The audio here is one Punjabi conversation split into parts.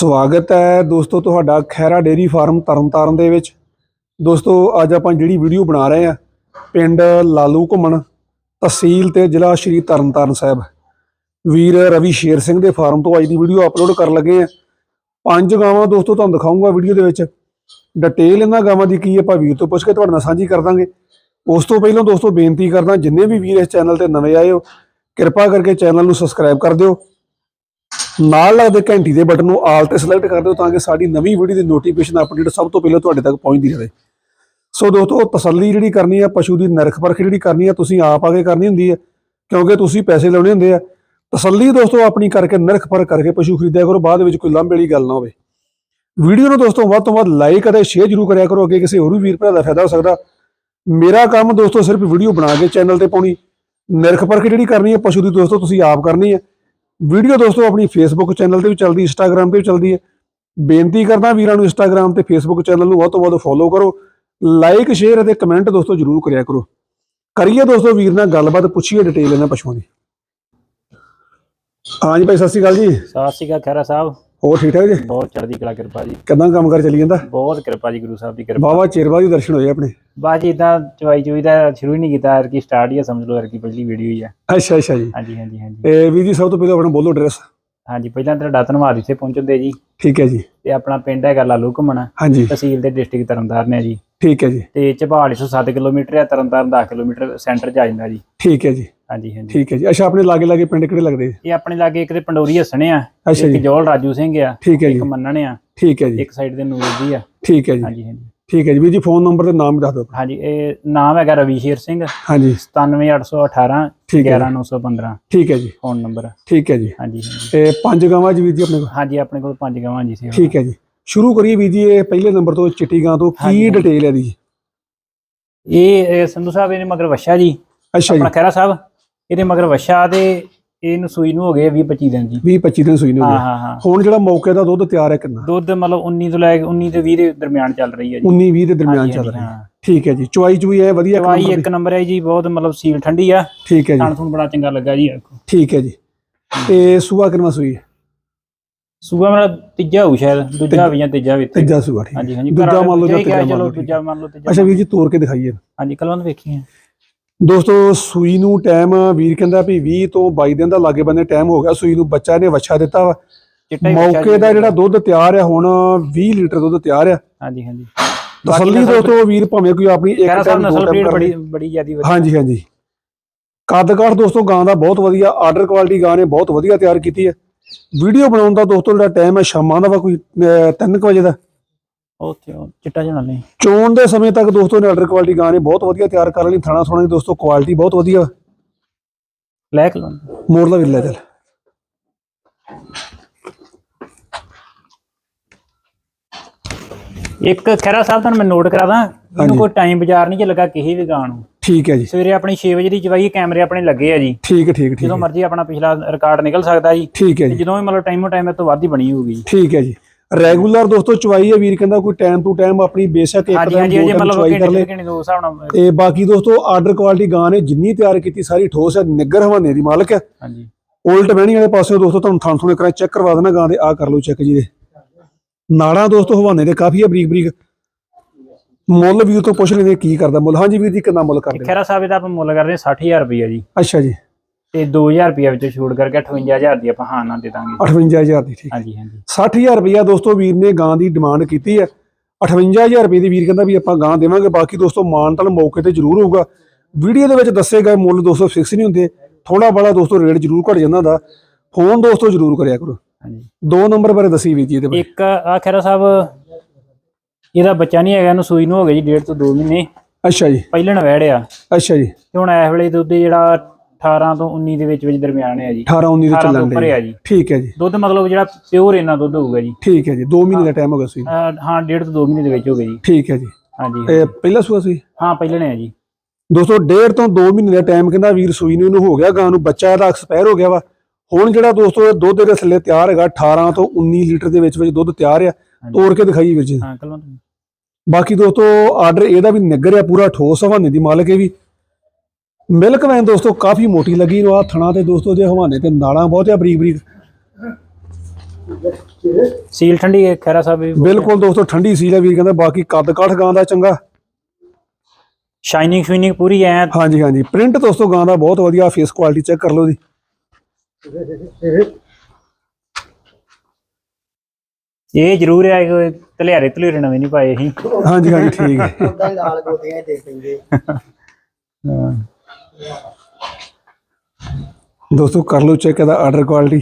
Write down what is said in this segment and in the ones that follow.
ਸਵਾਗਤ ਹੈ ਦੋਸਤੋ ਤੁਹਾਡਾ ਖੈਰਾ ਡੇਰੀ ਫਾਰਮ ਤਰਨਤਾਰਨ ਦੇ ਵਿੱਚ। ਦੋਸਤੋ, ਅੱਜ ਆਪਾਂ ਜਿਹੜੀ ਵੀਡੀਓ ਬਣਾ ਰਹੇ ਆ ਪਿੰਡ ਲਾਲੂ ਘੁੰਮਣ, ਤਹਿਸੀਲ ਤੇ ਜ਼ਿਲ੍ਹਾ ਸ਼੍ਰੀ ਤਰਨਤਾਰਨ ਸਾਹਿਬ। ਵੀਰ ਰਵੀ ਸ਼ੇਰ ਸਿੰਘ ਦੇ ਫਾਰਮ ਤੋਂ ਅੱਜ ਦੀ ਵੀਡੀਓ ਅਪਲੋਡ ਕਰਨ ਲੱਗੇ ਆ ਪੰਜ ਗਾਵਾਂ ਦੋਸਤੋ, ਤੁਹਾਨੂੰ ਦਿਖਾਉਂਗਾ ਵੀਡੀਓ ਦੇ ਵਿੱਚ। ਡਿਟੇਲ ਇਹਨਾਂ ਗਾਵਾਂ ਦੀ ਕੀ ਹੈ, ਆਪਾਂ ਵੀਰ ਤੋਂ ਪੁੱਛ ਕੇ ਤੁਹਾਡੇ ਨਾਲ ਸਾਂਝੀ ਕਰ ਦਾਂਗੇ। ਉਸ ਤੋਂ ਪਹਿਲਾਂ ਦੋਸਤੋ, ਬੇਨਤੀ ਕਰਦਾ, ਜਿੰਨੇ ਵੀ ਵੀਰ ਇਸ ਚੈਨਲ ਤੇ ਨਵੇਂ ਆਏ ਹੋ, ਕਿਰਪਾ ਕਰਕੇ ਚੈਨਲ ਨੂੰ ਸਬਸਕ੍ਰਾਈਬ ਕਰ ਦਿਓ। ਨਾਲ ਲੱਗਦੇ ਘੰਟੀ ਦੇ ਬਟਨ ਨੂੰ ਆਲ ਤੇ ਸਿਲੈਕਟ ਕਰ ਦਿਓ ਤਾਂ ਕਿ ਸਾਡੀ ਨਵੀਂ ਵੀਡੀਓ ਦੀ ਨੋਟੀਫਿਕੇਸ਼ਨ ਅਪਡੇਟ ਸਭ ਤੋਂ ਪਹਿਲਾਂ ਤੁਹਾਡੇ ਤੱਕ ਪਹੁੰਚਦੀ ਰਹੇ। ਸੋ ਦੋਸਤੋ, ਤਸੱਲੀ ਜਿਹੜੀ ਕਰਨੀ ਹੈ ਪਸ਼ੂ ਦੀ ਨਿਰਖ ਪਰਖ ਜਿਹੜੀ ਕਰਨੀ ਹੈ ਤੁਸੀਂ ਆਪ ਆ ਕੇ ਕਰਨੀ ਹੁੰਦੀ ਹੈ ਕਿਉਂਕਿ ਤੁਸੀਂ ਪੈਸੇ ਲਾਉਣੇ ਹੁੰਦੇ ਆ। ਤਸੱਲੀ ਦੋਸਤੋ, ਆਪਣੀ ਕਰਕੇ ਨਿਰਖ ਪਰਖ ਕਰਕੇ ਪਸ਼ੂ ਖਰੀਦਿਆ ਕਰੋ, ਬਾਅਦ ਵਿੱਚ ਕੋਈ ਲਾਂਭੇ ਵਾਲੀ ਗੱਲ ਨਾ ਹੋਵੇ। ਵੀਡੀਓ ਨੂੰ ਦੋਸਤੋ, ਵੱਧ ਤੋਂ ਵੱਧ ਲਾਈਕ ਅਤੇ ਸ਼ੇਅਰ ਜ਼ਰੂਰ ਕਰਿਆ ਕਰੋ, ਅੱਗੇ ਕਿਸੇ ਹੋਰ ਵੀ ਵੀਰ ਭਰਾ ਦਾ ਫਾਇਦਾ ਹੋ ਸਕਦਾ। ਮੇਰਾ ਕੰਮ ਦੋਸਤੋ, ਸਿਰਫ ਵੀਡੀਓ ਬਣਾ ਕੇ ਚੈਨਲ ਤੇ ਪਾਉਣੀ। ਨਿਰਖ ਪਰਖ ਜਿਹੜੀ ਕਰਨੀ ਹੈ ਪਸ਼ੂ ਦੀ ਦੋਸਤੋ, ਤੁਸੀਂ ਆਪ ਕਰਨੀ ਹੈ ਵੀਡੀਓ ਦੋਸਤੋ ਆਪਣੀ ਫੇਸਬੁੱਕ ਚੈਨਲ ਤੇ ਵੀ ਚੱਲਦੀ ਇੰਸਟਾਗ੍ਰam ਤੇ ਵੀ ਚੱਲਦੀ ਹੈ। ਬੇਨਤੀ ਕਰਦਾ ਵੀਰਾਂ ਨੂੰ ਇੰਸਟਾਗ੍ਰam ਤੇ ਫੇਸਬੁੱਕ ਚੈਨਲ ਨੂੰ ਵੱਧ ਤੋਂ ਵੱਧ ਫੋਲੋ ਕਰੋ। ਲਾਈਕ ਸ਼ੇਅਰ ਅਤੇ ਕਮੈਂਟ ਦੋਸਤੋ ਜਰੂਰ ਕਰਿਆ ਕਰੋ। ਕਰੀਏ ਦੋਸਤੋ ਵੀਰ ਨਾਲ ਗੱਲਬਾਤ ਪੁੱਛੀਏ ਡਿਟੇਲ ਇਹਨਾਂ ਪਸ਼ੂਆਂ ਦੀ। ਹਾਂਜੀ ਭਾਈ ਸਤਿ ਸ਼੍ਰੀ ਅਕਾਲ ਜੀ। ਸਤਿ ਸ਼੍ਰੀ ਅਕਾਲ ਖੈਰਾ ਸਾਹਿਬ। ਹੋਰ ਠੀਕ ਠਾਕ ਜੀ? ਬਹੁਤ ਚੜ੍ਹਦੀ ਕਲਾ ਕਿਰਪਾ ਜੀ। ਕਿਦਾਂ ਕੰਮ ਕਰ ਚੱਲੀ ਜਾਂਦਾ? ਬਹੁਤ ਕਿਰਪਾ ਜੀ ਗੁਰੂ ਸਾਹਿਬ ਦੀ ਕਿਰਪਾ। ਬਾਵਾ ਚਿਰ ਬਾਅਦ ਹੀ ਦਰਸ਼ਨ ਹੋਏ ਆਪਣੇ। ਬਾਜੀ ਇਦਾਂ ਚਵਾਈ ਚੁਈ ਦਾ ਸ਼ੁਰੂ ਹੀ ਨਹੀਂ ਕੀਤਾ ਯਾਰ ਕੀ ਸਟਾਰਟ ਹੀ ਆ ਸਮਝ ਲਓ ਯਾਰ ਕੀ ਪਹਿਲੀ ਵੀਡੀਓ ਹੀ ਆ। ਅੱਛਾ ਅੱਛਾ ਜੀ। ਹਾਂਜੀ ਹਾਂਜੀ ਹਾਂਜੀ। ਇਹ ਵੀਰ ਜੀ ਸਭ ਤੋਂ ਪਹਿਲਾਂ ਆਪਣਾ ਬੋਲੋ ਐਡਰੈਸ ਹਾਂਜੀ ਪਹਿਲਾਂ ਤੁਹਾਡਾ ਧੰਨਵਾਦ ਇੱਥੇ ਪਹੁੰਚਦੇ ਜੀ। ਠੀਕ ਹੈ ਜੀ। ਤੇ ਆਪਣਾ ਪਿੰਡ ਹੈਗਾ ਲਾਲੂ ਘੁੰਮਣਾ। ਹਾਂਜੀ। ਤਹਿਸੀਲ ਦੇ ਡਿਸਟ੍ਰਿਕਟ ਤਰਨਤਾਰਨ ਹੈ ਜੀ। ਠੀਕ ਹੈ ਜੀ। ਤੇ ਝਬਾੜ 107 ਕਿਲੋਮੀਟਰ ਹੈ ਤਰਨਤਾਰਨ 10 ਕਿਲੋਮੀਟਰ ਸੈਂਟਰ ਚ ਆ ਜਾਂਦਾ ਜੀ। ਠੀਕ ਹੈ ਜੀ। ਹਾਂਜੀ ਹਾਂਜੀ। ਠੀਕ ਹੈ ਜੀ। ਅੱਛਾ ਆਪਣੇ ਲਾਗੇ ਲਾਗੇ ਪਿੰਡ ਕਿਹੜੇ ਲੱਗਦੇ? ਇਹ ਆਪਣੇ ਲਾਗੇ ਇੱਕ ਤੇ ਪੰਡੋਰੀ ਹਸਣੇ ਆ ਇੱਕ ਜੋਲ ਰਾਜੂ ਸਿੰਘ ਆ ਠੀਕ ਹੈ ਇੱਕ ਜੀ। ਮੰਨਣ ਆ ਠੀਕ ਹੈ ਜੀ। ਇੱਕ ਸਾਈਡ ਦੇ ਨੂਰ ਜੀ ਆ। ਠੀਕ ਹੈ ਜੀ। ਹਾਂਜੀ ਹਾਂਜੀ। ਠੀਕ ਹੈ ਜੀ ਵੀਰ ਜੀ ਫੋਨ ਨੰਬਰ ਤੇ ਨਾਮ ਵੀ ਦੱਸ ਦਿਓ। ਹਾਂਜੀ ਇਹ ਨਾਮ ਹੈਗਾ ਰਵੀ ਸ਼ੇਰ ਸਿੰਘ। ਹਾਂਜੀ। 97818 ਠੀਕ ਹੈ ਜੀ, 11915 ਠੀਕ ਹੈ ਜੀ। ਫੋਨ ਨੰਬਰ ਠੀਕ ਹੈ ਜੀ। ਹਾਂਜੀ ਤੇ ਪੰਜ ਗਾਵਾਂ ਜੀ ਵੀਰ ਜੀ ਆਪਣੇ ਕੋਲ? ਹਾਂਜੀ ਆਪਣੇ ਕੋਲ ਪੰਜ ਗਾਵਾਂ ਜੀ ਸੀ ਠੀਕ ਹੈ ਜੀ। ਸ਼ੁਰੂ ਕਰੀਏ ਵੀਰ ਜੀ ਇਹ ਪਹਿਲੇ ਨੰਬਰ ਤੋਂ ਚਿੱਟੀ ਗਾਂ ਤੋਂ ਕੀ। ਡਿਟੇਲ ਹੈ ਦੀ ਇਹ ਇਹ ਸੰਧੂ ਸਾਹਿਬ ਇਹਨੇ ਮਗਰ ਵਸ਼ਾ ਜੀ। ਅੱਛਾ ਜੀ। ਆਪਣਾ ਖੈਰਾ ਸਾਹਿਬ। ਇਹਦੇ ਮਗਰ ਵਸ਼ਾ ਤੇ ਇਹਨੂੰ ਸੂਈ ਨੂੰ ਹੋ ਗਏ 20 25 ਦਿਨ ਜੀ। 20 25 ਦਿਨ ਸੂਈ ਨੇ ਹੋ ਹਾਂ ਹਾਂ ਹਾਂ। ਹੁਣ ਜਿਹੜਾ ਮੌਕੇ ਦਾ ਦੁੱਧ ਤਿਆਰ ਹੈ ਕਿੰਨਾ? ਦੁੱਧ ਮਤਲਬ 19 ਤੋਂ ਲੈ ਕੇ 19 ਤੇ 20 ਦੇ ਦਰਮਿਆਨ ਚੱਲ ਰਹੀ ਹੈ ਜੀ। 19 20 ਦੇ ਦਰਮਿਆਨ ਹਾਂਜੀ, ਚੱਲ ਰਹੀ ਹੈ। ਹਾਂ। ਠੀਕ ਹੈ ਜੀ। ਚੁਆਈ ਚੁਈ ਹੈ ਵਧੀਆ ਇੱਕ ਦਵਾਈ ਨੰਬਰ ਇੱਕ ਨੰਬਰ ਹੈ ਜੀ ਬਹੁਤ ਮਤਲਬ ਸੀਲ ਠੰਡੀ ਆ। ਦੀ। ਠੀਕ ਹੈ ਜੀ। ਖਾਣ ਤੁਹਾਨੂੰ ਬੜਾ ਚੰਗਾ ਲੱਗਾ ਜੀ ਠੀਕ ਹੈ ਜੀ। ਤੇ ਸੂਆ ਕਿੰਨਾ ਸੂਈ ਹੈ? ਸੂਆ ਮੇਰਾ ਤੀਜਾ ਹੋਊ ਸ਼ਾਇਦ ਦੂਜਾ ਵੀ ਜਾਂ ਤੀਜਾ ਵੀ ਇੱਥੇ। ਤੀਜਾ ਸੂਆ ਠੀਕ ਹੈ। ਹਾਂਜੀ ਹਾਂਜੀ ਦੂਜਾ ਮੰਨ ਲਓ ਜਾਂ ਹੀ ਤੀਜਾ ਮੰਨ ਲਓ। ਤੀਜਾ ਅੱਛਾ ਵੀਰ ਜੀ ਤੋੜ ਕੇ ਦਿਖਾਈਏ। ਹਾਂਜੀ ਕਲਵੰਤ ਵੇਖੀਏ ਦੋਸਤੋ ਸੂਈ ਨੂੰ ਟਾਈਮ ਵੀਰ ਕਹਿੰਦਾ ਵੀ 20 ਤੋਂ 22 ਦਿਨ ਦਾ ਲਾਗੇ ਬੰਨੇ ਟਾਈਮ ਹੋ ਗਿਆ। ਸੂਈ ਨੂੰ ਬੱਚਾ ਨੇ ਵੱਛਾ ਦਿੱਤਾ ਵਾ। ਮੌਕੇ। ਦਾ ਜਿਹੜਾ ਦੁੱਧ ਤਿਆਰ ਆ ਹੁਣ 20 ਲੀਟਰ ਦੁੱਧ ਤਿਆਰ ਆ। ਹਾਂਜੀ ਹਾਂਜੀ। ਤਸੱਲੀ ਦੋਸਤੋ ਵੀਰ ਭਾਵੇਂ ਕੋਈ ਆਪਣੀ ਇੱਕ ਟਾਈਮ ਨਸਲ ਬਰੀਡ ਬੜੀ। ਬੜੀ ਜ਼ਿਆਦੀ ਵਧੀਆ। ਹਾਂਜੀ ਹਾਂਜੀ। ਕੱਦ ਕਾਠ ਦੋਸਤੋ ਗਾਂ ਦਾ ਬਹੁਤ ਵਧੀਆ। ਆਰਡਰ ਕੁਆਲਿਟੀ ਗਾਂ ਨੇ ਬਹੁਤ ਵਧੀਆ ਤਿਆਰ ਕੀਤੀ ਹੈ ਵੀਡੀਓ ਬਣਾਉਣ ਦਾ ਦੋਸਤੋ ਜਿਹੜਾ ਟਾਈਮ ਹੈ ਸ਼ਾਮਾਂ ਦਾ ਵਾ ਕੋਈ 3 ਵਜੇ ਦਾ। ਉੱਥੇ ਉਹ ਚਿੱਟਾ ਜਣਾ ਨਹੀਂ। ਚੋਣ ਦੇ ਸਮੇਂ ਤੱਕ ਦੋਸਤੋ ਨੇ ਆਰਡਰ ਕੁਆਲਿਟੀ ਗਾਂ ਨੇ ਬਹੁਤ ਵਧੀਆ ਤਿਆਰ ਕਰ ਲਈ ਥਾਣਾ ਸੋਣਾ ਦੀ ਦੋਸਤੋ ਕੁਆਲਿਟੀ ਬਹੁਤ ਵਧੀਆ। ਲੈ ਕਲਵੰਤ ਮੋੜ ਲਾ ਵੀਰ ਲੈ ਚੱਲ। ਇੱਕ ਖੈਰਾ ਸਾਹਿਬ ਤੁਹਾਨੂੰ ਮੈਂ ਨੋਟ ਕਰਾ ਦਾਂ। ਇਹਨੂੰ। ਕੋਈ ਟਾਈਮ ਬਾਜ਼ਾਰ ਨਹੀਂ ਚ ਲੱਗਾ ਕਿਸੇ ਵੀ ਗਾਂ ਨੂੰ। ਠੀਕ ਹੈ ਜੀ। ਸਵੇਰੇ ਆਪਣੀ 6 ਵਜੇ ਦੀ ਚਵਾਈ ਕੈਮਰੇ ਆਪਣੇ ਲੱਗੇ ਆ ਜੀ। ਠੀਕ ਹੈ ਠੀਕ ਠੀਕ ਜਦੋਂ। ਮਰਜ਼ੀ ਆਪਣਾ ਪਿਛਲਾ ਰਿਕਾਰਡ ਨਿਕਲ ਸਕਦਾ ਜੀ। ਠੀਕ ਹੈ ਜੀ। ਜਦੋਂ ਵੀ ਮਤਲਬ ਟਾਈਮੋ ਟਾਈਮ ਇਹ ਤੋਂ ਵੱਧ ਹੀ ਬਣੀ ਹੋਊਗੀ ਜੀ। ਠੀਕ ਹੈ ਜੀ। ਰੈਗੂਲਰ ਦੋਸਤੋ ਚੁਆਈ ਹੈ ਵੀਰ ਕਹਿੰਦਾ ਕੋਈ ਟਾਈਮ ਟੂ ਟਾਈਮ ਆਪਣੀ ਬੇਸ਼ੱਕ ਇੱਕ ਟਾਈਮ ਦੋ ਟਾਈਮ ਚੁਆਈ ਕਰ ਲੇ। ਦੋ ਤੇ ਬਾਕੀ ਦੋਸਤੋ ਆਰਡਰ ਕੁਆਲਿਟੀ ਗਾਂ ਨੇ ਜਿੰਨੀ ਤਿਆਰ ਕੀਤੀ ਸਾਰੀ ਠੋਸ ਹੈ ਨਿੱਗਰ ਹਵਾਨੇ ਦੀ ਮਾਲਕ ਹੈ। ਹਾਂਜੀ। ਉਲਟ ਬਹਿਣੀ ਵਾਲੇ ਪਾਸੇ ਦੋਸਤੋ ਤੁਹਾਨੂੰ ਥਾਂ ਥੋਣੇ ਕਰਾਂ ਚੈੱਕ ਕਰਵਾ ਦੇਣਾ ਗਾਂ ਦੇ ਆ ਕਰ ਲਓ ਚੈੱਕ ਜੀ ਦੇ। ਨਾੜਾਂ ਦੋਸਤੋ ਹਵਾਨੇ ਦੇ ਕਾਫੀ ਹੈ ਬਰੀਕ ਬਰੀਕ। ਮੁੱਲ ਵੀਰ ਤੋਂ ਪੁੱਛ ਲੈਂਦੇ ਕੀ ਕਰਦਾ ਮੁੱਲ। ਹਾਂਜੀ ਵੀਰ ਜੀ ਕਿੰਨਾ ਮੁੱਲ ਕਰਦੇ ਖੈਰਾ ਸਾਹਿਬ ਇਹਦਾ ਆਪਾਂ ਮੁੱਲ ਕਰਦੇ 60000 ਰੁਪਏ ਜੀ। ਅੱਛਾ ਜੀ। ਤੇ 2000 ਰੁਪਏ ਵਿੱਚੋਂ ਛੂਟ ਕਰਕੇ 58000 ਦੀ ਆਪਾਂ ਹਾਂ ਨਾ ਦੇ ਦਾਂਗੇ। 58000 ਦੀ ਠੀਕ। ਹਾਂਜੀ ਹਾਂਜੀ। 60000 ਰੁਪਇਆ ਦੋਸਤੋ ਵੀਰ ਨੇ ਗਾਂ ਦੀ ਡਿਮਾਂਡ ਕੀਤੀ ਹੈ। 58000 ਰੁਪਏ ਦੀ ਵੀਰ ਕਹਿੰਦਾ ਵੀ ਆਪਾਂ ਗਾਂ ਦੇਵਾਂਗੇ ਬਾਕੀ ਦੋਸਤੋ ਮਾਨਤਲ ਮੌਕੇ ਤੇ ਜ਼ਰੂਰ ਹੋਊਗਾ। ਵੀਡੀਓ ਦੇ ਵਿੱਚ ਦੱਸੇ ਗਏ ਮੁੱਲ ਦੋਸਤੋ ਫਿਕਸ ਨਹੀਂ ਹੁੰਦੇ। ਥੋੜਾ ਬੜਾ ਦੋਸਤੋ ਰੇਟ ਜ਼ਰੂਰ ਘਟ ਜਾਂਦਾ ਦਾ। ਫੋਨ ਦੋਸਤੋ ਜ਼ਰੂਰ ਕਰਿਆ ਕਰੋ। ਹਾਂਜੀ। ਦੋ ਨੰਬਰ ਬਾਰੇ ਦੱਸੀ ਵੀਰ ਜੀ ਇਹਦੇ ਬਾਰੇ। ਇੱਕ ਆ ਖੈਰਾ ਸਾਹਿਬ ਇਹਦਾ ਬੱਚਾ ਨਹੀਂ ਹੈਗਾ ਇਹਨੂੰ ਸੂਈ ਨੂੰ ਹੋ ਗਏ ਜੀ ਡੇਢ ਤੋਂ 2 ਮਹੀਨੇ। ਅੱਛਾ ਜੀ। ਪਹਿਲਣ ਵੜਿਆ ਅੱਛਾ ਜੀ। ਤੇ ਹੁਣ ਇਸ ਵੇਲੇ ਦੁੱਧ ਜਿਹੜਾ 18 ਤੋਂ 19 ਦੇ ਵਿੱਚ ਵਿੱਚ ਦਰਮਿਆਨ ਹੈ ਜੀ। 18 19 ਦੇ 18 ਤੋਂ ਚੱਲਣ ਉੱਪਰ ਦੇ ਹੈ ਜੀ। ਠੀਕ ਹੈ ਜੀ। ਦੁੱਧ ਮਤਲਬ ਜਿਹੜਾ ਪਿਓਰ ਇਹਨਾਂ ਦੁੱਧ ਹੋਊਗਾ ਜੀ। ਠੀਕ ਹੈ ਜੀ। 2 ਮਹੀਨੇ ਦਾ ਟਾਈਮ ਹੋ ਗਿਆ ਸੀ। ਅਹ ਹਾਂ ਡੇਢ ਤੋਂ 2 ਮਹੀਨੇ ਦੇ ਵਿੱਚ ਹੋ ਗਏ ਜੀ। ਠੀਕ ਹੈ ਜੀ। ਹਾਂਜੀ ਇਹ ਪਹਿਲਾ ਸੂਆ ਸੀ? ਹਾਂ ਪਹਿਲਣ ਹੈ ਜੀ। ਦੋਸਤੋ ਡੇਢ ਤੋਂ 2 ਮਹੀਨੇ ਦਾ ਟਾਈਮ ਕਹਿੰਦਾ ਵੀਰ ਸੂਈ ਨੂੰ ਇਹਨੂੰ ਹੋ ਗਿਆ ਗਾਂ ਨੂੰ ਬੱਚਾ ਇਹਦਾ ਐਕਸਪਾਇਰ ਹੋ ਗਿਆ ਵਾ। ਹੁਣ ਜਿਹੜਾ ਦੋਸਤੋ ਇਹ ਦੁੱਧ ਦੇ ਥੱਲੇ ਤਿਆਰ ਹੈਗਾ 18 ਤੋਂ 19 ਲੀਟਰ ਦੇ ਵਿੱਚ ਵਿੱਚ ਦੁੱਧ ਤਿਆਰ ਆ। ਤੋੜ ਕੇ ਦਿਖਾਈ ਵੀਰ ਜੀ। ਹਾਂ ਕਲਵੰਤ ਬਾਕੀ ਦੋਸਤੋ ਆਰਡਰ ਇਹਦਾ ਵੀ ਨਿੱਗਰ ਆ ਪੂਰਾ ਠੋਸ ਹਵਾਨੇ ਦੀ ਮਾਲਕ ਇਹ ਵੀ। ਮਿਲਕ ਵੈਨ ਦੋਸਤੋ ਕਾਫੀ ਮੋਟੀ ਲੱਗੀ ਨੂੰ ਆ ਥਣਾ ਤੇ ਦੋਸਤੋ ਦੇ ਹਵਾਨੇ ਤੇ ਨਾਲਾਂ ਬਹੁਤ ਆ ਬਰੀਕ ਬਰੀਕ। ਸੀਲ ਠੰਡੀ ਹੈ ਖੈਰਾ ਸਾਹਿਬ ਵੀ ਬਿਲਕੁਲ ਦੋਸਤੋ ਠੰਡੀ ਸੀਲ ਹੈ ਵੀਰ ਕਹਿੰਦਾ ਬਾਕੀ ਕੱਦ ਕਾਠ ਗਾਂ ਦਾ ਚੰਗਾ। ਸ਼ਾਈਨਿੰਗ ਸ਼ੂਨਿੰਗ ਪੂਰੀ ਐ। ਹਾਂਜੀ ਹਾਂਜੀ। ਪ੍ਰਿੰਟ ਦੋਸਤੋ ਗਾਂ ਦਾ ਬਹੁਤ ਵਧੀਆ ਫੇਸ ਕੁਆਲਿਟੀ ਚੈੱਕ ਕਰ ਲਓ ਜੀ। ਇਹ ਜ਼ਰੂਰ ਹੈ ਕਿ ਤਲਿਆਰੇ ਤਲਿਆਰੇ ਨਵੇਂ ਨਹੀਂ ਪਾਏ ਸੀ ਹਾਂਜੀ ਹਾਂਜੀ ਠੀਕ ਹੈ। ਉਦਾਂ ਹੀ ਲਾਲ ਗੋਦੀਆਂ ਦੇ ਪੈਂਦੇ ਹਾਂ। ਦੋਸਤੋ ਕਰ ਲਓ ਚੈੱਕ ਇਹਦਾ ਆਰਡਰ ਕੁਆਲਿਟੀ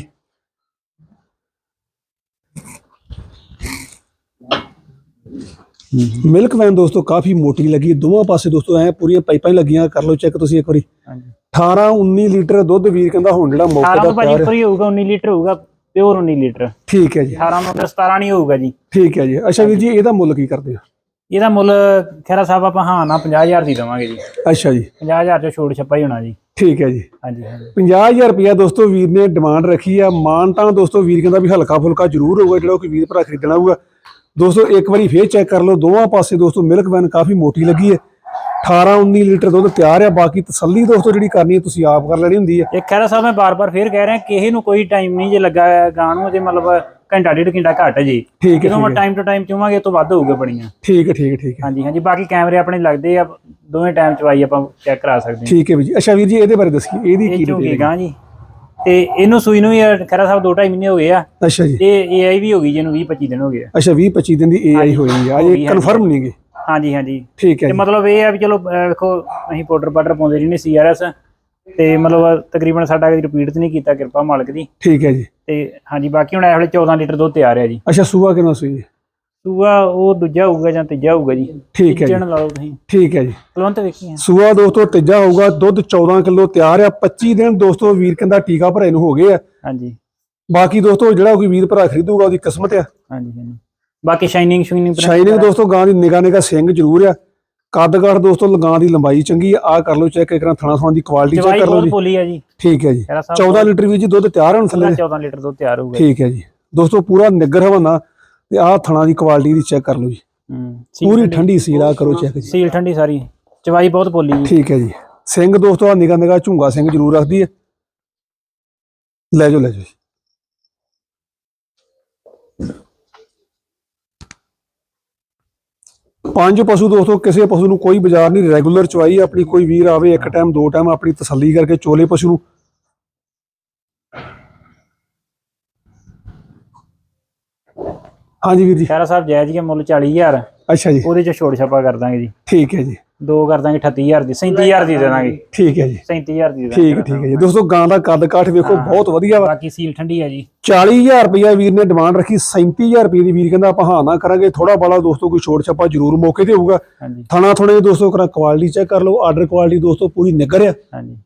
ਮਿਲਕ ਵੈਨ ਦੋਸਤੋ ਕਾਫੀ ਮੋਟੀ ਲੱਗੀ। ਦੋਵਾਂ ਪਾਸੇ ਦੋਸਤੋ ਐ ਪੂਰੀਆਂ ਪਾਈਪਾਂ ਹੀ ਲੱਗੀਆਂ। ਕਰ ਲਓ ਚੈੱਕ ਤੁਸੀਂ ਇੱਕ ਵਾਰੀ। ਹਾਂਜੀ। 18 19 ਲੀਟਰ ਦੁੱਧ ਵੀਰ ਕਹਿੰਦਾ ਹੁਣ ਜਿਹੜਾ ਮੌਕੇ 18 ਦਾ ਭਾਜੀ ਤਿਆਰ ਹੈ। ਫਰੀ ਹੋਊਗਾ 19 ਲੀਟਰ ਹੋਊਗਾ ਪਿਓਰ 19 ਲੀਟਰ। ਠੀਕ ਹੈ ਜੀ। 18 ਤੋਂ 17 ਨਹੀਂ ਹੋਊਗਾ ਜੀ। ਠੀਕ ਹੈ ਜੀ। ਅੱਛਾ ਵੀਰ ਜੀ ਇਹਦਾ ਮੁੱਲ ਕੀ ਕਰਦੇ ਹੋ? ਇਹਦਾ ਮੁੱਲ ਖੈਰਾ ਸਾਹਿਬ ਆਪਾਂ ਹਾਂ ਨਾ 50000 ਦੀ ਦਵਾਂਗੇ ਜੀ। ਅੱਛਾ ਜੀ। 50000 ਚ ਛੋੜ ਛੱਪਾ ਹੀ ਹੋਣਾ ਜੀ। ਠੀਕ ਹੈ ਜੀ। ਹਾਂਜੀ ਹਾਂਜੀ। 50000 ਰੁਪਇਆ ਦੋਸਤੋ ਵੀਰ ਨੇ ਡਿਮਾਂਡ ਰੱਖੀ ਆ। ਮਾਨ ਤਾਂ ਦੋਸਤੋ ਵੀਰ ਕਹਿੰਦਾ ਵੀ ਹਲਕਾ ਫੁਲਕਾ ਜ਼ਰੂਰ ਹੋਊਗਾ ਜਿਹੜਾ ਕੋਈ ਵੀਰ ਭਰਾ ਖਰੀਦਣਾ ਹੋਊਗਾ। ਦੋਸਤੋ ਇੱਕ ਵਾਰੀ ਫੇਰ ਚੈੱਕ ਕਰ ਲਓ ਦੋਵਾਂ ਪਾਸੇ ਦੋਸਤੋ ਮਿਲਕ ਵੈਨ ਕਾਫੀ ਮੋਟੀ ਲੱਗੀ ਹੈ 18 19 ਲੀਟਰ ਦੁੱਧ ਤਿਆਰ ਆ ਬਾਕੀ ਤਸੱਲੀ ਦੋਸਤੋ ਜਿਹੜੀ ਕਰਨੀ ਹੈ ਤੁਸੀਂ ਆਪ ਕਰ ਲੈਣੀ ਹੁੰਦੀ ਹੈ ਇਹ ਖੈਰਾ ਸਾਹਿਬ ਮੈਂ ਬਾਰ-ਬਾਰ ਫੇਰ ਕਹਿ ਰਿਹਾ ਕਿਸੇ ਨੂੰ ਕੋਈ ਟਾਈਮ ਨਹੀਂ ਜੇ ਲੱਗਾ ਹੋਇਆ ਗਾਂ ਨੂੰ ਜੇ ਮਤਲਬ ਘੰਟਾ ਡੇਢ ਘੰਟਾ ਘੱਟ ਜੀ। ਠੀਕ ਹੈ ਜਦੋਂ ਮੈਂ ਟਾਈਮ ਟੂ ਟਾਈਮ ਚੁਵਾਂਗੇ ਇਹ ਤੋਂ ਵੱਧ ਹੋਊਗਾ ਬੜੀਆਂ ਠੀਕ ਹੈ ਠੀਕ ਹੈ ਠੀਕ ਹੈ। ਹਾਂਜੀ ਹਾਂਜੀ ਬਾਕੀ ਕੈਮਰੇ ਆਪਣੇ ਲੱਗਦੇ ਆ ਦੋਵੇਂ ਟਾਈਮ ਚਵਾਈ ਆਪਾਂ ਚੈੱਕ ਕਰਾ ਸਕਦੇ ਹਾਂ। ਠੀਕ ਹੈ ਵੀਰ ਜੀ। ਅੱਛਾ ਵੀਰ ਜੀ ਇਹਦੇ ਬਾਰੇ ਦੱਸੀ ਇਹਦੀ ਇਹ ਕੀ ਡਿਟੇਲ ਗਾਂ ਜੀ। ਤੇ ਇਹਨੂੰ ਸੂਈ ਨੂੰ ਵੀ ਖੈਰਾ ਸਾਹਿਬ 2.5 ਮਹੀਨੇ ਹੋ ਗਏ ਆ। ਅੱਛਾ ਜੀ। ਤੇ ਏਆਈ ਵੀ ਹੋ ਗਈ ਜਿਹਨੂੰ 20 25 ਦਿਨ ਹੋ ਗਏ ਆ। ਅੱਛਾ 20 25 ਦਿਨ ਦੀ ਏਆਈ ਹੋਈ ਆ। ਹੋ ਇਹ ਗਈ, ਕਨਫਰਮ ਨਹੀਂ ਗੇ ਹਾਂਜੀ ਹਾਂਜੀ। ਠੀਕ ਹੈ ਤੇ ਮਤਲਬ ਇਹ ਆ ਵੀ ਚਲੋ ਵੇਖੋ ਅਸੀਂ ਪਾਊਡਰ ਪਾਊਡਰ ਪਾਉਂਦੇ ਰਹਿੰਦੇ ਸੀਆਰਐਸ ਤੇ ਮਤਲਬ ਤਕਰੀਬਨ ਸਾਡਾ ਕਦੀ ਰਿਪੀਟ ਨਹੀਂ ਕੀਤਾ ਕਿਰਪਾ ਮਾਲਕ ਦੀ। ਠੀਕ ਹੈ ਜੀ। ਤੇ ਹਾਂਜੀ ਬਾਕੀ ਹੁਣ ਇਹ ਵੇਲੇ 14 ਲੀਟਰ ਦੁੱਧ ਤਿਆਰ ਹੈ ਜੀ। ਅੱਛਾ ਸੂਆ ਕਿੰਨਾ ਸੂਈ ਹੈ? ਸੂਆ ਉਹ ਦੂਜਾ ਹੋਊਗਾ ਜਾਂ ਤੀਜਾ ਹੋਊਗਾ ਜੀ। ਠੀਕ ਹੈ ਜੀ। ਜਣ ਲਾਓ ਤੁਸੀਂ। ਠੀਕ ਹੈ ਜੀ। ਤੁਲੰਤ ਵੇਖੀ ਆ। ਸੂਆ ਦੋਸਤੋ ਤੀਜਾ ਹੋਊਗਾ ਦੁੱਧ 14 ਕਿਲੋ ਤਿਆਰ ਆ 25 ਦਿਨ ਦੋਸਤੋ ਵੀਰ ਕਹਿੰਦਾ ਟੀਕਾ ਭਰੇ ਨੂੰ ਹੋ ਗਏ ਆ। ਹਾਂਜੀ। ਬਾਕੀ ਦੋਸਤੋ ਜਿਹੜਾ ਕੋਈ ਵੀਰ ਭਰਾ ਖਰੀਦੂਗਾ ਉਹਦੀ ਕਿਸਮਤ ਆ। ਹਾਂਜੀ ਹਾਂਜੀ। ਬਾਕੀ ਸ਼ਾਈਨਿੰਗ ਸ਼ੂਨਿੰਗ ਸ਼ਾਈਨਿੰਗ ਦੋਸਤੋ ਗਾਂ ਦੀ ਨਿਗਾ ਨਿਗਾ ਸਿੰਘ ਜ਼ਰੂਰ ਆ। ਕੱਦ-ਕਾਠ ਦੋਸਤੋ ਗਾਂ ਦੀ ਲੰਬਾਈ ਚੰਗੀ ਆ ਆ ਕਰ ਲਓ ਚੈੱਕ ਇੱਕ ਵਾਰ ਥਣਾ ਥਣਾ ਦੀ ਕੁਆਲਿਟੀ ਚੈੱਕ ਕਰ ਲਓ ਜੀ। ਪੋਲੀ ਆ ਜੀ। ਠੀਕ ਹੈ ਜੀ। ਖੈਰਾ ਸਾਹਿਬ 14 ਲੀਟਰ ਵੀ ਜੀ ਦੁੱਧ ਤਿਆਰ ਹੁਣ ਥੱਲੇ? 14 ਲੀਟਰ ਦੁੱਧ ਤਿਆਰ ਹੋਊਗਾ ਠੀਕ ਹੈ ਜੀ। ਦੋਸਤੋ ਪੂਰਾ ਨਿੱਗਰ ਹਵਾਨਾ ਤੇ ਆਹ ਥਣਾ ਦੀ ਕੁਆਲਿਟੀ ਦੀ ਚੈੱਕ ਕਰ ਲਓ ਜੀ। ਪੂਰੀ ਠੰਡੀ ਸੀਲ ਆ ਕਰੋ ਚੈੱਕ ਜੀ। ਸੀਲ ਠੰਡੀ ਸਾਰੀ। ਚਵਾਈ ਬਹੁਤ ਪੋਲੀ ਜੀ। ਠੀਕ ਹੈ ਜੀ। ਸਿੰਘ ਦੋਸਤੋ ਆ ਨਿਗਾ ਨਿਗਾ ਝੁੰਗਾ ਸਿੰਘ ਜ਼ਰੂਰ ਰੱਖਦੀ ਹੈ। ਲੈ ਜਾਓ ਲੈ ਜਾਓ ਪੰਜ ਪਸ਼ੂ ਦੋਸਤੋ ਕਿਸੇ ਪਸ਼ੂ ਨੂੰ ਕੋਈ ਬਾਜ਼ਾਰ ਨਹੀਂ ਰੈਗੂਲਰ ਚਵਾਈ ਆਪਣੀ ਕੋਈ ਵੀਰ ਆਵੇ ਇੱਕ ਟਾਈਮ ਦੋ ਟਾਈਮ ਆਪਣੀ ਤਸੱਲੀ ਕਰਕੇ ਚੋਲੇ ਪਸ਼ੂ ਨੂੰ। ਹਾਂਜੀ ਵੀਰ ਜੀ। ਖੈਰਾ ਸਾਹਿਬ ਜਾਇਜ਼ ਆ, ਮੁੱਲ 40000 ਅੱਛਾ ਜੀ। ਉਹਦੇ ਚ ਛੋੜ ਛਾਪਾ ਕਰ ਦਾਂਗੇ ਜੀ। ਠੀਕ ਹੈ ਜੀ। ਦੋ ਕਰ ਦਾਂਗੇ 38000 ਦੀ 37000 ਦੀ ਦੇ ਦਾਂਗੇ ਠੀਕ ਹੈ ਜੀ। 37000 ਦੀ ਦੇ ਦਾਂਗੇ ਠੀਕ ਠੀਕ ਹੈ ਜੀ। ਦੋਸਤੋ ਗਾਂ ਦਾ ਕੱਦ ਕਾਠ ਵੇਖੋ ਬਹੁਤ ਵਧੀਆ ਵਾ। ਬਾਕੀ ਸੀਲ ਠੰਡੀ ਹੈ ਜੀ। 40000 ਰੁਪਇਆ ਵੀਰ ਨੇ ਡਿਮਾਂਡ ਰੱਖੀ 37000 ਰੁਪਏ ਦੀ ਵੀਰ ਕਹਿੰਦਾ ਆਪਾਂ ਹਾਂ ਨਾ ਕਰਾਂਗੇ। ਥੋੜਾ ਬਾਲਾ ਦੋਸਤੋ ਕੋਈ ਛੋਟ ਛਾਪਾ ਜ਼ਰੂਰ ਮੌਕੇ ਤੇ ਹੋਊਗਾ। ਥਾਣਾ ਥੋੜੇ ਦੋਸਤੋ ਕਰਾ ਕੁਆਲਿਟੀ ਚੈੱਕ ਕਰ ਲਓ। ਆਰਡਰ ਕੁਆਲਿਟੀ ਦੋਸਤੋ ਪੂਰੀ ਨਿੱਗਰ ਆ। ਹਾਂਜੀ।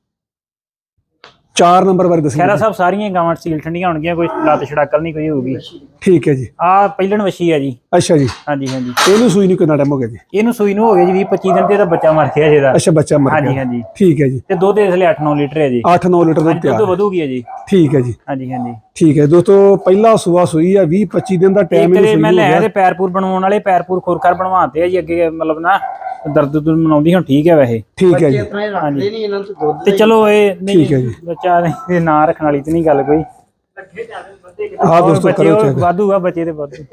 4 ਨੰਬਰ ਬਾਰੇ ਦੱਸੀ ਖੈਰਾ ਸਾਹਿਬ ਸਾਰੀਆਂ ਗਾਵਾਂ ਸੀਲ ਠੰਡੀਆਂ ਹੋਣਗੀਆਂ ਕੋਈ ਲੱਤ ਛੜਾਕਲ ਨਹੀਂ ਕੋਈ ਹੋਊਗੀ। ਠੀਕ ਹੈ ਜੀ। ਆ ਪਹਿਲਣ ਵਛੀ ਹੈ ਜੀ। ਅੱਛਾ ਜੀ। ਹਾਂਜੀ ਹਾਂਜੀ। ਇਹਨੂੰ ਸੂਈ ਨੂੰ ਕਿੰਨਾ ਟਾਈਮ ਹੋ ਗਿਆ ਜੀ? ਇਹਨੂੰ ਸੂਈ ਨੂੰ ਹੋ ਗਏ ਜੀ 20 25 ਦਿਨ ਤੇ ਇਹਦਾ ਬੱਚਾ ਮਰ ਗਿਆ ਜਿਹਦਾ ਅੱਛਾ ਬੱਚਾ ਮਰ ਹਾਂਜੀ ਗਿਆ। ਹਾਂਜੀ ਠੀਕ ਹੈ ਜੀ। ਤੇ ਦੁੱਧ ਇਸ ਲਈ 8-9 ਲੀਟਰ ਹੈ ਜੀ। 8-9 ਲੀਟਰ ਦੁੱਧ ਦੁੱਧ ਤਿਆਰ ਵਧੂਗੀ ਹੈ ਜੀ। ਠੀਕ ਹੈ ਜੀ। ਹਾਂਜੀ ਹਾਂਜੀ। ਠੀਕ ਹੈ ਦੋਸਤੋ ਪਹਿਲਾ ਸੂਆ ਸੂਈ ਆ 20 25 ਦਿਨ ਦਾ ਟਾਈਮ ਇਹਨੂੰ ਦੇ ਸੂਈ ਮੈਂ ਲੈ ਗਿਆ। ਤੇ ਪੈਰਪੂਰ ਬਣਵਾਉਣ ਵਾਲੇ ਪੈਰਪੂਰ ਖੁਰਖਰ ਬਣਵਾਤੇ ਆ ਜੀ ਅੱਗੇ ਮਤਲਬ ਨਾ ਦਰਦ ਦੁਰਦ ਮਨਾਉਂਦੀ ਹੁਣ ਠੀਕ ਹੈ ਵੈਸੇ। ਠੀਕ ਹੈ ਜੀ। ਇਤਨਾ ਹੀ ਰੱਖਦੇ ਨਹੀਂ ਇਹਨਾਂ ਨੂੰ ਤਾਂ ਦੁੱਧ ਤੇ ਚਲੋ ਇਹ ਨਹੀਂ। ਬੱਚਾ ਦੇ ਨਾਂ ਰੱਖਣ ਵਾਲੀ ਤੇ ਨਹੀਂ ਗੱਲ ਕੋਈ। ਆਹ ਦੋਸਤੋ ਬੱਚੇ ਕਰੋ ਚੈੱਕ ਵਾਧੂ ਆ ਬੱਚੇ ਦੇ ਵਾਧੂ।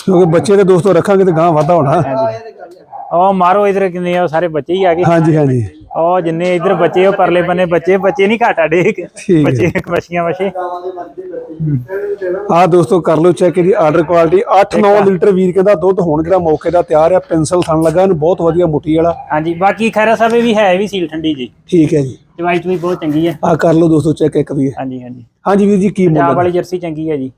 ਕਿਉਂਕਿ ਬੱਚੇ ਦੇ ਦੋਸਤੋ ਰੱਖਾਂਗੇ ਤੇ ਗਾਂ ਵਾਧਾ ਹੋਣਾ। ਉਹ ਮਾਰੋ ਇਧਰ ਕਿੰਨੇ ਆ ਸਾਰੇ ਬੱਚੇ ਹੀ ਆ ਗਏ। ਹਾਂਜੀ ਹਾਂਜੀ। ਉਹ ਜਿੰਨੇ ਇਧਰ ਬੱਚੇ ਉਹ ਪਰਲੇ ਬੰਨੇ ਬੱਚੇ ਬੱਚੇ ਨਹੀਂ ਘਾਟਾ ਡੇ ਠੀਕ ਹੈ। ਬੱਚੇ ਮੱਛੀਆਂ ਵਛੇ ਆ ਦੋਸਤੋ ਕਰ ਲਓ ਚੈੱਕ ਇਹਦੀ ਆਰਡਰ ਕੁਆਲਿਟੀ 8-9 ਲੀਟਰ ਵੀਰ ਕਹਿੰਦਾ ਦੁੱਧ ਹੁਣ ਜਿਹੜਾ ਮੌਕੇ ਦਾ ਤਿਆਰ ਆ ਪੈਨਸਲ ਥਣ ਲੱਗਾ ਇਹਨੂੰ ਬਹੁਤ ਵਧੀਆ ਮੁੱਠੀ ਵਾਲਾ। ਹਾਂਜੀ ਬਾਕੀ ਖੈਰਾ ਸਾਹਿਬ ਇਹ ਵੀ ਹੈ ਵੀ ਸੀਲ ਠੰਡੀ ਜੀ। ਠੀਕ ਹੈ ਜੀ। ਚਵਾਈ ਚੁਈ ਬਹੁਤ ਚੰਗੀ ਹੈ ਆ ਕਰ ਲਓ ਦੋਸਤੋ ਚੈੱਕ ਇੱਕ ਵੀ ਹਾਂਜੀ ਹਾਂਜੀ। ਹਾਂਜੀ ਵੀਰ ਜੀ ਕੀ ਪੰਜਾਬ ਮੁੱਲ ਵਾਲੀ ਜਰਸੀ ਚੰਗੀ ਹੈ ਜੀ।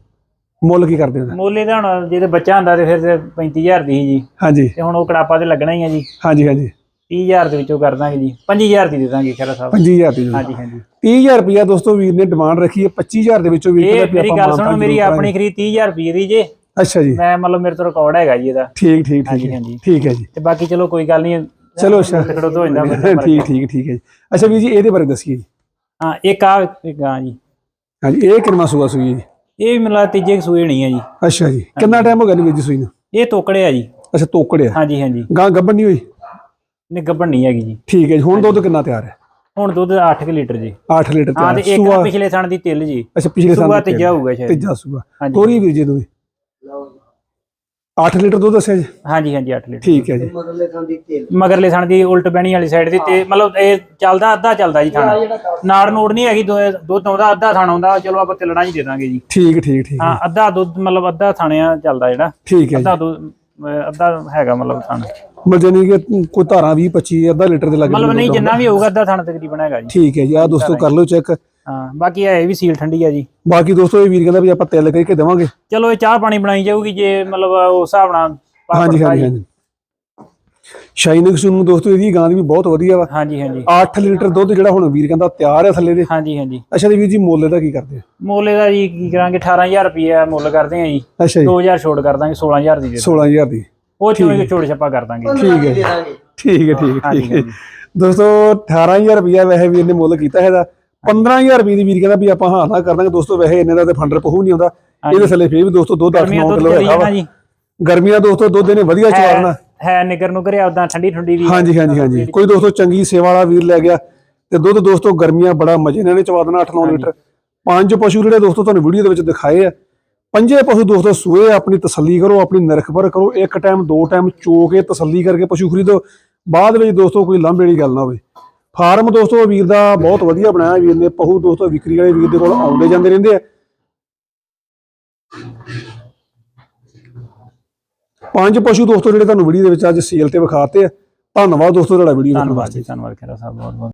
ਮੁੱਲ ਕੀ ਕਰਦੇ ਹੋ? ਮੋਲੇ ਦਾ ਹੁਣ ਜੇ ਤੇ ਬੱਚਾ ਹੁੰਦਾ ਤੇ ਫਿਰ ਤੇ 35000 ਦੀ ਸੀ ਜੀ। ਹਾਂਜੀ। ਤੇ ਹੁਣ ਉਹ ਕੜਾਪਾ ਤੇ ਲੱਗਣਾ ਹੀ ਹੈ ਜੀ। ਹਾਂਜੀ ਹਾਂਜੀ। 30000 ਦੇ ਵਿੱਚੋਂ ਕਰ ਦਾਂਗੇ ਜੀ। 5000 ਦੀ ਦੇ ਦਾਂਗੇ ਖੈਰਾ ਸਾਹਿਬ। 25000 ਦੀ ਹਾਂਜੀ ਹਾਂਜੀ। 30000 ਰੁਪਇਆ ਦੋਸਤੋ ਵੀਰ ਨੇ ਡਿਮਾਂਡ ਰੱਖੀ ਹੈ। 25000 ਦੇ ਵਿੱਚੋਂ ਵੀਰ ਕਹਿੰਦਾ ਵੀ ਮੇਰੀ ਆਪਾਂ ਗੱਲ ਸੁਣੋ ਮੇਰੀ ਆਪਣੀ ਖਰੀਦ 30000 ਰੁਪਏ ਦੀ ਜੇ। ਅੱਛਾ ਜੀ। ਮੈਂ ਮਤਲਬ ਮੇਰੇ ਤੋਂ ਰਿਕਾਰਡ ਹੈਗਾ ਜੀ ਇਹਦਾ। ਠੀਕ ਠੀਕ ਠੀਕ ਹਾਂਜੀ, ਹੈ। ਹਾਂਜੀ। ਠੀਕ ਹੈ ਜੀ। ਤੇ ਬਾਕੀ ਚਲੋ ਕੋਈ ਗੱਲ ਨਹੀਂ। ਚਲੋ ਅੱਛਾ। ਟਕੜੋ ਤੋਂ ਹੋ ਜਾਂਦਾ। ਠੀਕ ਠੀਕ ਠੀਕ ਹੈ ਜੀ। ਅੱਛਾ ਵੀਰ ਜੀ ਇਹਦੇ ਬਾਰੇ ਦੱਸੀਏ ਜੀ। ਹਾਂ ਇੱਕ ਆ ਇੱਕ ਗਾਂ ਜੀ। ਹਾਂਜੀ ਇਹ ਕਿੰਨਾ ਸੂਆ ਸੂਈ ਹੈ ਜੀ? ਇਹ ਵੀ ਮਿਲਾ ਤੀਜੇ ਕੁ ਸੂਏ ਨਹੀਂ ਆ ਜੀ। ਅੱਛਾ ਜੀ। ਕਿੰਨਾ ਟਾਈਮ ਹੋ ਗਿਆ ਜੀ ਸੂਈ ਨੂੰ? ਇਹ ਤੋਕੜੇ ਆ ਜੀ। ਅੱਛਾ ਤੋਕੜਿਆ। ਹਾਂਜੀ ਹਾਂਜੀ। ਗਾਂ ਗੱਬਣ ਨਹੀਂ ਹੋਈ? ਗੱਭਣ ਨਹੀਂ ਹੈਗੀ ਜੀ। ਠੀਕ ਹੈ ਜੀ ਹੁਣ ਦੁੱਧ ਕਿੰਨਾ ਤਿਆਰ ਹੈ? ਹੁਣ ਦੁੱਧ 8 ਲੀਟਰ ਜੀ। 8 ਲੀਟਰ ਹਾਂ ਤੇ ਇੱਕ ਪਿਛਲੇ ਥਣ ਦੀ ਤਿਲ ਜੀ। ਅੱਛਾ ਪਿਛਲੇ ਸਾਲ ਸੂਆ ਤੀਜਾ ਹੋਊਗਾ ਸ਼ਾਇਦ। ਤੀਜਾ ਸੂਆ। ਤੋਰੀ ਵੀਰ ਜੀ ਨੂੰ 8 ਲੀਟਰ ਦੁੱਧ ਦੱਸਿਆ ਜੀ? ਹਾਂਜੀ ਹਾਂਜੀ 8 ਲੀਟਰ। ਠੀਕ ਹੈ ਜੀ। ਮਗਰਲੇ ਥਾਂ ਦੀ ਤੇਲ। ਮਗਰਲੇ ਥਣ ਦੀ ਉਲਟ ਬਹਿਣੀ ਵਾਲੀ ਸਾਈਡ ਦੀ ਤੇ ਮਤਲਬ ਇਹ ਚੱਲਦਾ ਅੱਧਾ ਚੱਲਦਾ ਜੀ ਥਣ। ਨਾੜ ਨੂੜ ਨਹੀਂ ਹੈਗੀ ਦੋ- ਦੁੱਧ ਆਉਂਦਾ ਅੱਧਾ ਥਣ ਆਉਂਦਾ ਚਲੋ ਆਪਾਂ ਤਿਲਣਾ ਹੀ ਦੇ ਦਾਂਗੇ ਜੀ। ਠੀਕ ਠੀਕ ਠੀਕ। ਹਾਂ ਅੱਧਾ ਦੁੱਧ ਮਤਲਬ ਅੱਧਾ ਥਾਣਿਆ ਚੱਲਦਾ ਜਿਹੜਾ। ਠੀਕ ਹੈ ਅੱਧਾ ਦੁੱਧ ਅੱਧਾ ਹੈਗਾ ਮਤਲਬ ਥਣ। ਮਤਲਬ ਜਾਨੀ ਕਿ ਕੋਈ ਧਾਰਾਂ 20 25 ਅੱਧਾ ਲੀਟਰ ਦੇ ਲੱਗੇ ਮਤਲਬ ਨਹੀਂ ਜਿੰਨਾ ਵੀ ਹੋਊਗਾ ਅੱਧਾ ਥਣ ਤਕਰੀਬਨ ਹੈਗਾ ਜੀ। ਠੀਕ ਹੈ ਜੀ ਆ ਦੋਸਤੋ ਕਰ ਲਓ ਚੈੱਕ ਹਾਂ ਬਾਕੀ ਇਹ ਵੀ ਸੀਲ ਠੰਡੀ ਆ ਜੀ। ਬਾਕੀ ਦੋਸਤੋ ਇਹ ਵੀਰ ਕਹਿੰਦਾ ਵੀ ਆਪਾਂ ਤਿਲ ਕਰਕੇ ਦੇਵਾਂਗੇ। ਚਲੋ ਇਹ ਚਾਹ ਪਾਣੀ ਬਣਾਈ ਜਾਊਗੀ ਜੇ ਮਤਲਬ ਉਸ ਹਿਸਾਬ ਨਾਲ ਹਾਂਜੀ ਹਾਂਜੀ। ਹਾਂਜੀ। ਸ਼ਾਈਨਿੰਗ ਨੂੰ ਦੋਸਤੋ ਇਹਦੀ ਗਾਂ ਦੀ ਵੀ ਬਹੁਤ ਵਧੀਆ ਵਾ। ਹਾਂਜੀ ਹਾਂਜੀ। 8 ਲੀਟਰ ਦੁੱਧ ਜਿਹੜਾ ਹੁਣ ਵੀਰ ਕਹਿੰਦਾ ਤਿਆਰ ਹੈ ਥੱਲੇ ਦੇ। ਹਾਂਜੀ ਹਾਂਜੀ। ਅੱਛਾ ਤੇ ਵੀਰ ਜੀ ਮੁੱਲ ਇਹਦਾ ਕੀ ਕਰਦੇ ਆ? ਮੁੱਲ ਇਹਦਾ ਜੀ ਕੀ ਕਰਾਂਗੇ 18000 ਰੁਪਏ ਮੁੱਲ ਕਰਦੇ ਆ ਜੀ। ਅੱਛਾ ਜੀ। 2000 ਛੋੜ ਕਰ ਦਾਂਗੇ 16000 ਦੀ ਦੇ ਦਾਂਗੇ। 16000 ਦੀ। ਉਹ ਚੋਂ ਵੀ ਛੋੜ ਛੱਪਾ ਕਰ ਦਾਂਗੇ। ਠੀਕ ਹੈ। ਠੀਕ ਹੈ ਠੀਕ ਹੈ ਹਾਂਜੀ, ਠੀਕ ਹੈ ਦੋਸਤੋ 18000 ਰੁਪਇਆ ਵੈਸੇ ਵੀਰ ਨੇ ਮੁੱਲ ਕੀਤਾ ਹੈਗਾ। 15000 ਰੁਪਏ ਦੀ ਵੀਰ ਕਹਿੰਦਾ ਵੀ ਆਪਾਂ ਹਾਂ ਨਾ ਕਰ ਦਾਂਗੇ। ਦੋਸਤੋ ਵੈਸੇ ਇੰਨੇ ਦਾ ਤੇ ਫੰਡਰ ਪਹੂ ਨਹੀਂ ਆਉਂਦਾ। ਇਹਦੇ ਥੱਲੇ ਫੇਰ ਵੀ ਦੋਸਤੋ ਦੁੱਧ 8 ਗਰਮੀਆਂ 9 ਦੁੱਧ ਕਿਲੋ ਕਰੀ ਹੈਗਾ ਵਾ। ਗਰਮੀਆਂ ਦੋਸਤੋ ਦੁੱਧ ਇਹਨੇ ਵਧੀਆ ਚਵਾਰਨਾ। ਹੈ ਨਿਗਰ ਨੂੰ ਕਰਿਆ ਉਦਾਂ ਠੰਡੀ ਠੰਡੀ ਵੀ ਹਾਂਜੀ ਹਾਂਜੀ ਹਾਂਜੀ। ਕੋਈ ਦੋਸਤੋ ਚੰਗੀ ਸੇਵਾ ਵਾਲਾ ਵੀਰ ਲੈ ਗਿਆ। ਤੇ ਦੁੱਧ ਦੋਸਤੋ ਗਰਮੀਆਂ ਬੜਾ ਮਜ਼ੇ ਨਾਲ ਇਹਨੇ ਚਵਾ ਦੇਣਾ 8-9 ਲੀਟਰ। ਪੰਜ ਪਸ਼ੂ ਜਿਹੜੇ ਦੋਸਤੋ ਤੁਹਾਨੂੰ ਵੀਡੀਓ ਦੇ ਵਿੱਚ ਦਿਖਾਏ ਆ। ਪੰਜੇ ਪਸ਼ੂ ਦੋਸਤੋ ਸੂਏ ਆਪਣੀ ਤਸੱਲੀ ਕਰੋ ਆਪਣੀ ਨਿਰਖਬਰ ਕਰੋ ਇੱਕ ਟਾਈਮ ਦੋ ਟਾਈਮ ਚੋ ਕੇ ਤਸੱਲੀ ਕਰਕੇ ਪਸ਼ੂ ਖਰੀਦੋ। ਬਾਅਦ ਵਿੱਚ ਦੋਸਤੋ ਕੋਈ ਵਾਲੀ ਗੱਲ ਨਾ ਹੋਵੇ। ਫਾਰਮ ਦੋਸਤੋ ਵੀਰ ਦਾ ਬਹੁਤ ਵਧੀਆ ਬਣਾਇਆ ਵੀਰ ਨੇ। ਪਸ਼ੂ ਦੋਸਤੋ ਵਿਕਰੀ ਵਾਲੇ ਵੀਰ ਦੇ ਕੋਲ ਆਉਂਦੇ ਜਾਂਦੇ ਰਹਿੰਦੇ ਆ। ਪੰਜ ਪਸ਼ੂ ਦੋਸਤੋ ਜਿਹੜੇ ਤੁਹਾਨੂੰ ਵੀਡੀਓ ਦੇ ਵਿੱਚ ਅੱਜ ਸੇਲ ਤੇ ਵਿਖਾਤੇ ਆ। ਧੰਨਵਾਦ ਦੋਸਤੋ ਤੁਹਾਡਾ ਵੀਡੀਓ ਦੇਖਣ ਵਾਸਤੇ। ਧੰਨਵਾਦ ਖੇਰਾ ਸਾਹਿਬ ਬਹੁਤ ਬਹੁਤ